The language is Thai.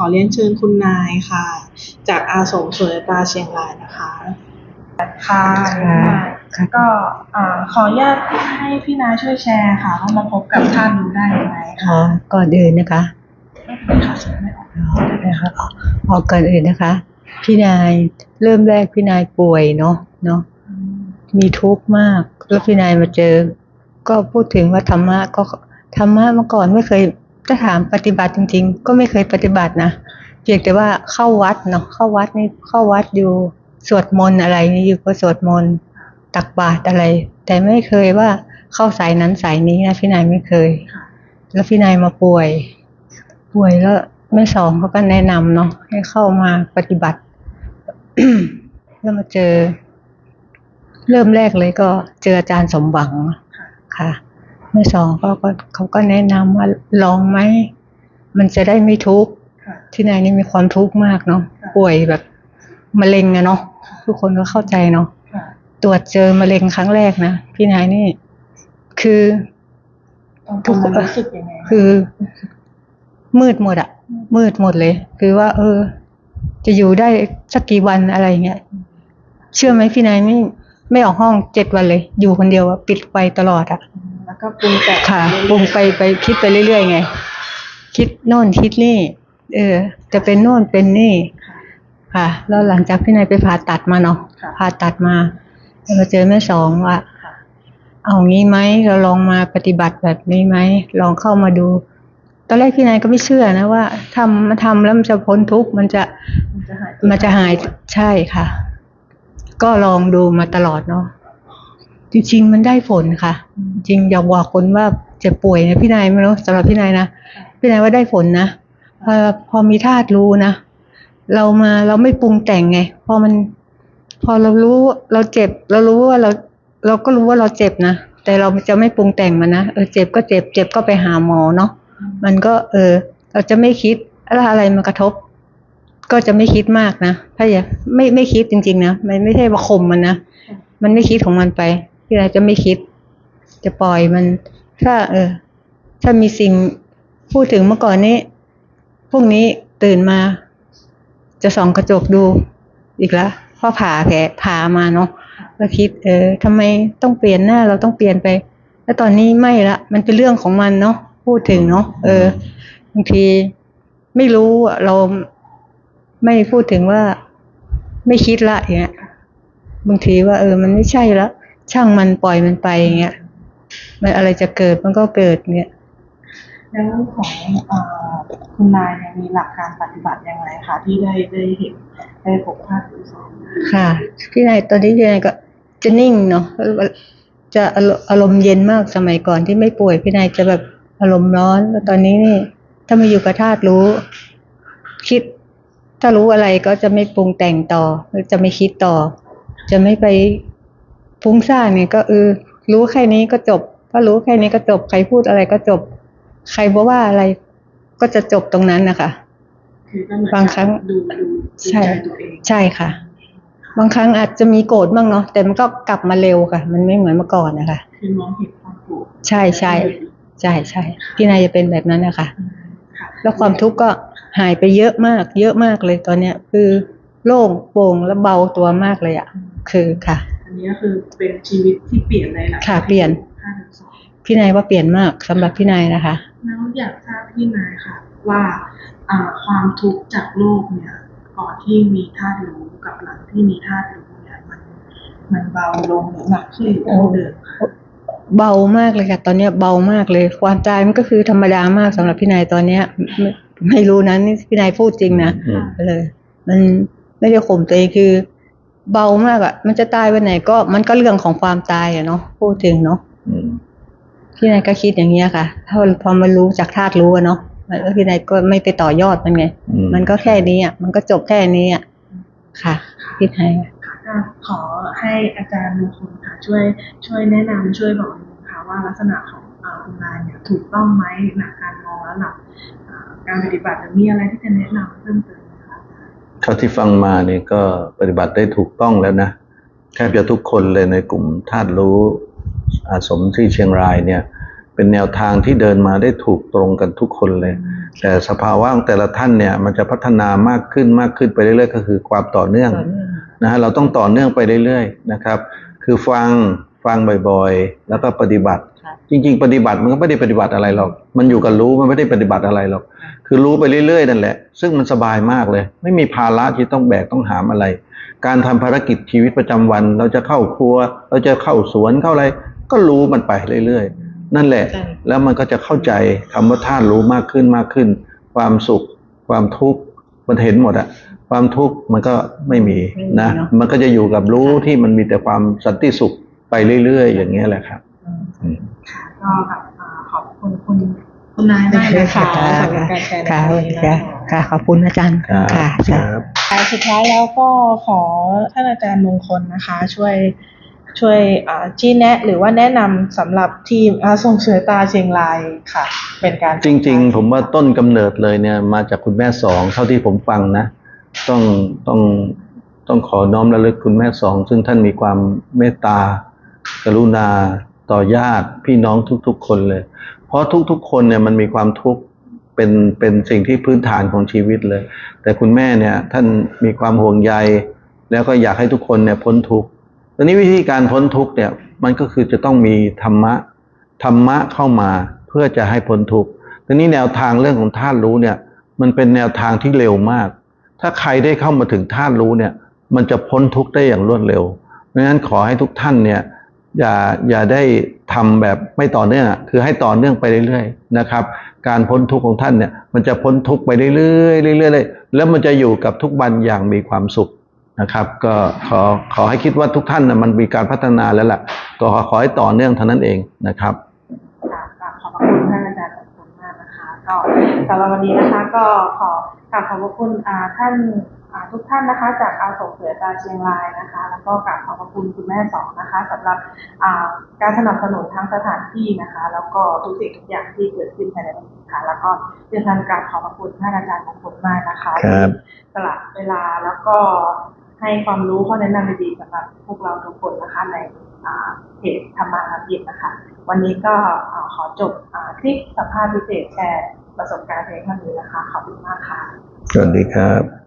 ขอเรียนเชิญคุณนายค่ะ จากอาสมสวยปลาเชียงรายนะคะค่ะค่ะก็อ่าขออนุญาตให้พี่นายช่วยแชร์ค่ะว่ามาพบกับท่านรู้ได้ยังไงอ๋อค่ะก่อนอื่นนะคะไม่เป็นไรค่ะเสียงไม่ออกอ๋อนะคะออกก่อนอื่นนะคะ พี่นายเริ่มแรกพี่นายป่วยเนาะเนาะมีทุกข์มาก แล้วพี่นายมาเจอ ก็พูดถึงว่าธรรมะก็ธรรมะเมื่อก่อนไม่เคย ถ้าถามปฏิบัติจริง ๆ ก็ไม่เคยปฏิบัตินะเพียงแต่ว่าเข้าวัดเนาะเข้าวัดนี่เข้าวัดอยู่สวดมนต์อะไรนี่อยู่ก็สวดมนต์ตักบาตรอะไร แต่ไม่เคยว่าเข้าสายนั้นสายนี้นะพี่นายไม่เคย แล้วพี่นายมาป่วย ป่วยแล้วแม่สองเขาก็แนะนำเนาะให้เข้ามาปฏิบัติแล้วมาเจอ เริ่มแรกเลยก็เจออาจารย์สมหวังค่ะ ค่ะแม่สองเขาก็เขาก็แนะนำว่าลองไหมมันจะได้ไม่ทุกข์ค่ะที่นายนี่มีความทุกข์มากเนาะค่ะป่วยแบบมะเร็งอะเนาะทุกคนก็เข้าใจเนาะค่ะตรวจเจอมะเร็งครั้งแรกนะพี่นายนี่ คือตอนนั้นรู้สึกยังไงคือ มืดหมดอะมืดหมดเลย คือว่า เออ จะอยู่ได้สักกี่วันอะไรเงี้ยเชื่อไหมพี่นายไม่ไม่ออกห้องเจ็ดวันเลย อยู่คนเดียวอะปิดไฟตลอดอะแล้ว ก็ปรุงแต่งค่ะปรุงไปไปคิดไปเรื่อยๆไง คิดโน่นคิดนี่ เออ จะเป็นโน่นเป็นนี่ ค่ะค่ะแล้วหลังจากพี่นายไปผ่าตัดมาเนาะค่ะผ่าตัดมาแล้วมาเจอแม่สองว่าค่ะเอางี้ไหมเราลองมาปฏิบัติแบบนี้ไหมลองเข้ามาดู ตอนแรกพี่นายก็ไม่เชื่อนะว่าทำมาทำแล้วมันจะพ้นทุกข์มันจะมันจะหายมันจะหายใช่ค่ะ ก็ลองดูมาตลอดเนาะ จริงๆมันได้ผลค่ะ จริงอยากบอกคนว่าเจ็บป่วยนะพี่นายไม่รู้สำหรับพี่นายนะพี่นายว่าได้ผลนะพอพอมีธาตุรู้นะเรามาเราไม่ปรุงแต่งไง พอมัน พอเรารู้เราเจ็บ เรารู้ว่าเราเราก็รู้ว่าเราเจ็บนะแต่เราจะไม่ปรุงแต่งมันนะเออเจ็บก็เจ็บ เจ็บก็ไปหาหมอเนาะมันก็ เออ เราจะไม่คิดอะไรอะไรมากระทบ ก็จะไม่คิดมากนะถ้าอย่าไม่ไม่คิดจริง ๆ นะมันไม่ใช่ว่าข่มมันนะมันไม่คิดของมันไป พี่นาจะไม่คิด จะปล่อยมัน ถ้า เออ ถ้ามีสิ่งพูดถึงเมื่อก่อนนี้พรุ่งนี้ตื่นมา จะส่องกระจกดูอีกแล้วพราะผ่าแผลผ่ามาเนาะแล้วคิด เออทำไมต้องเปลี่ยนหน้า เราต้องเปลี่ยนไป แล้วตอนนี้ไม่ละมันเป็นเรื่องของมันเนาะพูดถึงเนาะเออบางทีไม่รู้อะเราไม่พูดถึงว่าไม่คิดละอย่างเงี้ยบางทีว่า เออ มันไม่ใช่ละ ช่างมันปล่อยมันไปอย่างเงี้ยมันอะไรจะเกิดมันก็เกิดเงี้ยแล้วของเอ่อคุณนายเนี่ยมีหลักการปฏิบัติยังไงคะที่ได้ได้เห็นได้พบภาพดูสอนค่ะพี่นายตอนนี้พี่นายก็จะนิ่งเนาะจะอารอารมณ์เย็นมากสมัยก่อนที่ไม่ป่วยพี่นายจะแบบอารมณ์ร้อนแล้วตอนนี้นี่ ถ้ามาอยู่กับธาตุรู้ คิด ถ้ารู้อะไรก็จะไม่ปรุงแต่งต่อจะไม่คิดต่อ จะไม่ไป ฟุ้งซ่านเนี่ยก็เออรู้แค่นี้ก็จบถ้ารู้แค่นี้ก็จบใครพูดอะไรก็จบ ใครบอกว่าอะไรก็จะจบตรงนั้นนะคะคือก็เหมือนบางครั้งดูดูดูใช่ใจตัวเองใช่ค่ะ บางครั้งอาจจะมีโกรธบ้างเนาะแต่มันก็กลับมาเร็วค่ะ มันไม่เหมือนเมื่อก่อนนะคะคือมองเห็นความโกรธใช่ใช่ใช่ใช่พี่นายจะเป็นแบบนั้นนะคะค่ะแล้วความทุกข์ก็หายไปเยอะมาก เยอะมากเลยตอนเนี้ย คือโล่งโปร่งและเบาตัวมากเลยอะ่ะคือค่ะ อันนี้ก็คือเป็นชีวิตที่เปลี่ยนเลยหลังค่ะเปลี่ยน ห้าถึงสองพี่นายว่าเปลี่ยนมากสำหรับพี่นายนะคะ แล้วอยากทราบพี่นายค่ะ ว่าอ่าความทุกข์จากโลกเนี่ย ก่อนที่มีธาตุรู้กับหลังที่มีธาตุรู้เนี่ยมัน มันเบาลงหรือหนักขึ้นหรือเท่าเดิมคะเบามากเลยค่ะ ตอนเนี้ยเบามากเลย ความตายมันก็คือธรรมดามากสำหรับพี่นายตอนเนี้ยไม่ไม่รู้นะนี่พี่นายพูดจริงนะ อืม เลยมันไม่ได้ข่มตัวเองคือ เบามากอะ่ะ มันจะตายวันไหนก็มันก็เรื่องของความตายอะเนาะพูดถึงเนาะอืมพี่นายก็คิดอย่างเงี้ยค่ะ ถ้าพอมารู้จากธาตุรู้อะเนาะมันก็พี่นายก็ไม่ไปต่อยอดมันไงอืมันก็แค่นี้อะมันก็จบแค่นี้อะค่ะพี่นายค่ะก็ขอให้อาจารย์มงคลค่ะ ช่วย ช่วยแนะนำช่วยบอกนิดนึงค่ะว่าลักษณะของอ่าคุณนายเนี่ยถูกต้องไหมหลักการมองและหลักอ่าการปฏิบัติมีอะไรที่จะแนะนำเพิ่มเติมไหมคะเท่าที่ฟังมาเนี่ยก็ปฏิบัติได้ถูกต้องแล้วนะแทบจะทุกคนเลยในกลุ่มธาตุรู้อาสมที่เชียงรายเนี่ย เป็นแนวทางที่เดินมาได้ถูกตรงกันทุกคนเลยอืมแต่สภาวะของแต่ละท่านเนี่ย มันจะพัฒนามากขึ้นมากขึ้นไปเรื่อยๆ ก็คือความต่อเนื่องต่อเนื่องนะฮะเราต้องต่อเนื่องไปเรื่อยๆนะครับ คือฟังฟังบ่อยๆ แล้วก็ปฏิบัติค่ะ จริง ๆ ปฏิบัติมันก็ไม่ได้ปฏิบัติอะไรหรอก มันอยู่กับรู้มันไม่ได้ปฏิบัติอะไรหรอก คือรู้ไปเรื่อยๆ นั่นแหละ ซึ่งมันสบายมากเลย ไม่มีภาระที่ต้องแบกต้องหามอะไร การทำภารกิจชีวิตประจำวัน เราจะเข้าครัว เราจะเข้าสวนเข้าอะไร ก็รู้มันไปเรื่อยๆ นั่นแหละใช่แล้วมันก็จะเข้าใจคำว่าธาตุรู้มากขึ้นมากขึ้น ความสุข ความทุกข์มันเห็นหมดอะความทุกข์มันก็ไม่มีไม่มีนะเนอะมันก็จะอยู่กับรู้ที่มันมีแต่ความสันติสุขไปเรื่อยๆ อย่างเงี้ยแหละครับอืมอืมค่ะ ก็แบบอ่าขอบคุณคุณคุณนายมากนะคะสำหรับการแชร์ในค่ะวันนี้ค่ะนะคะค่ะขอบคุณอาจารย์ครับค่ะคค่ะรับอ่าสุดท้ายแล้วก็ขอท่านอาจารย์มงคลนะคะ ช่วยช่วยอ่าชี้แนะหรือว่าแนะนำสำหรับทีมอาส่งเสือตาเชียงรายค่ะ เป็นการจริง ๆ ผมว่าต้นกำเนิดเลยเนี่ยมาจากคุณแม่สองเท่าที่ผมฟังนะ ต้องต้องต้องขอน้อมระลึกคุณแม่สอง ซึ่งท่านมีความเมตตากรุณา ต่อญาติพี่น้องทุกๆ คนเลย เพราะทุกๆ คนเนี่ยมันมีความทุกข์เป็นเป็นสิ่งที่พื้นฐานของชีวิตเลย แต่คุณแม่เนี่ยท่านมีความห่วงใย แล้วก็อยากให้ทุกคนเนี่ยพ้นทุกข์ตอนนี้วิธีการพ้นทุกข์เนี่ยมันก็คือจะต้องมีธรรมะธรรมะเข้ามาเพื่อจะให้พ้นทุกข์ทีนี้แนวทางเรื่องของธาตุรู้เนี่ย มันเป็นแนวทางที่เร็วมาก ถ้าใครได้เข้ามาถึงธาตุรู้เนี่ย มันจะพ้นทุกข์ได้อย่างรวดเร็ว เพราะฉะนั้นขอให้ทุกท่านเนี่ย อย่าอย่าได้ทำแบบไม่ต่อเนื่องคือให้ต่อเนื่องไปเรื่อยๆนะครับ การพ้นทุกข์ของท่านเนี่ยมันจะพ้นทุกข์ไปเรื่อยๆเรื่อยๆเลยแล้วมันจะอยู่กับทุกวันอย่างมีความสุขนะครับ ก็ขอขอให้คิดว่าทุกท่านนะมันมีการพัฒนาแล้วล่ะ ก็ขอขอให้ต่อเนื่องเท่านั้นเองนะครับค่ะขอบคุณท่านอาจารย์ขอบคุณมากนะคะก็สำหรับวันนี้นะคะก็ขอกราบขอบพระคุณท่าน ทุกท่านนะคะจากอาสมเสือตาเชียงรายนะคะ แล้วก็กราบขอบพระคุณคุณแม่สองนะคะสำหรับอ่าการสนับสนุนทั้งสถานที่นะคะ แล้วก็ทุกสิ่งทุกอย่างที่เกิดขึ้นภายในวันนี้ค่ะ แล้วก็เรียนทานกราบขอบพระคุณท่านอาจารย์มงคลมากนะคะครับที่สละเวลาแล้วก็ให้ความรู้ข้อแนะนำดีๆสำหรับพวกเราทุกคนนะคะในอ่าเพจธรรมะนับยิบนะคะ วันนี้ก็อ่าขอจบอ่าคลิปสัมภาษณ์พิเศษแชร์ประสบการณ์เพียงเท่านี้นะคะ ขอบคุณมากค่ะ สวัสดีครับ